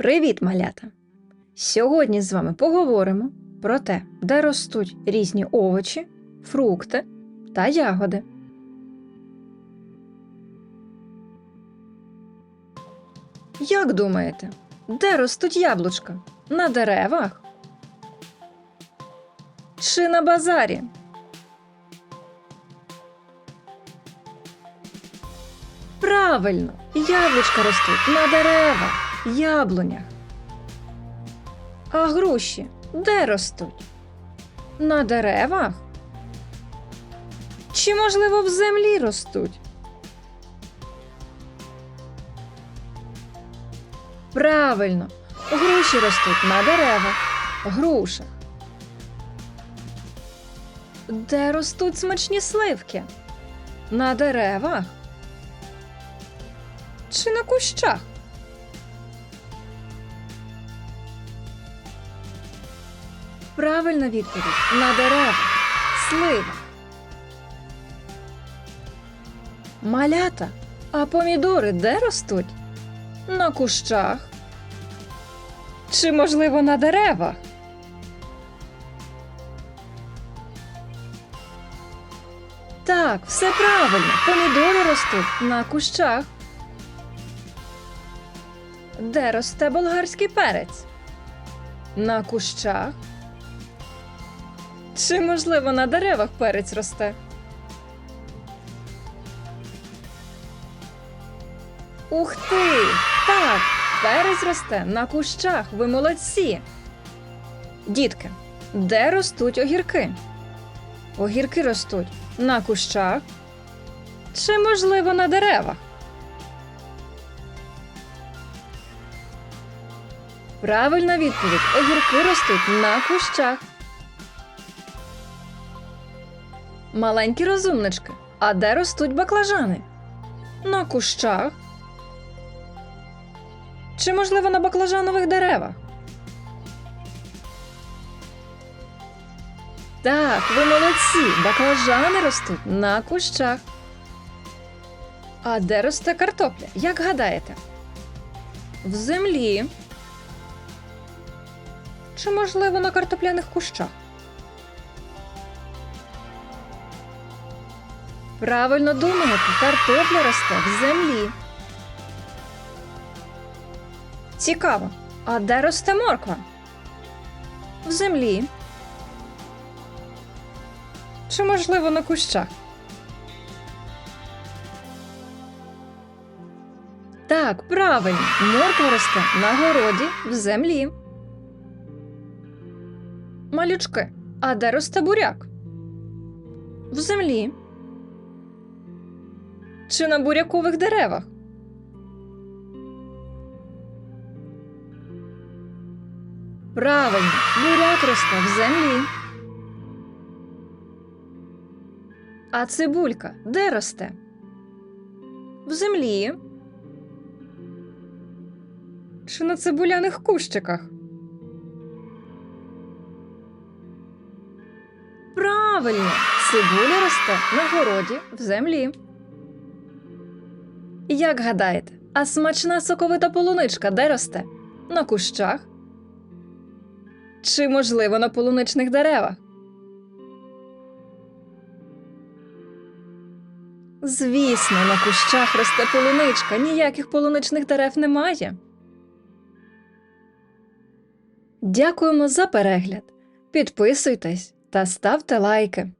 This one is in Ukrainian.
Привіт, малята! Сьогодні з вами поговоримо про те, де ростуть різні овочі, фрукти та ягоди. Як думаєте, де ростуть яблучка? На деревах? Чи на базарі? Правильно, яблучка ростуть на деревах, яблунях. А груші де ростуть? На деревах? Чи, можливо, в землі ростуть? Правильно, груші ростуть на деревах, грушах. Де ростуть смачні сливки? На деревах? Чи на кущах? Правильна відповідь на деревах, сливах. Малята, а помідори де ростуть? На кущах? Чи, можливо, на деревах? Так, все правильно. Помідори ростуть на кущах. Де росте болгарський перець? На кущах? Чи, можливо, на деревах перець росте? Ух ти! Так, перець росте на кущах. Ви молодці. Дітки, де ростуть огірки? Огірки ростуть на кущах. Чи, можливо, на деревах? Правильна відповідь. Огірки ростуть на кущах. Маленькі розумнички. А де ростуть баклажани? На кущах. Чи, можливо, на баклажанових деревах? Так, ви молодці. Баклажани ростуть на кущах. А де росте картопля? Як гадаєте? В землі. Чи, можливо, на картопляних кущах? Правильно думаєте, картопля росте в землі. Цікаво. А де росте морква? В землі. Чи, можливо, на кущах? Так, правильно. Морква росте на городі в землі. Малючки. А де росте буряк? В землі. Чи на бурякових деревах? Правильно, буряк росте в землі. А цибулька де росте? В землі. Чи на цибуляних кущиках? Правильно, цибуля росте на городі в землі. Як гадаєте, а смачна соковита полуничка де росте? На кущах? Чи, можливо, на полуничних деревах? Звісно, на кущах росте полуничка, ніяких полуничних дерев немає. Дякуємо за перегляд. Підписуйтесь та ставте лайки.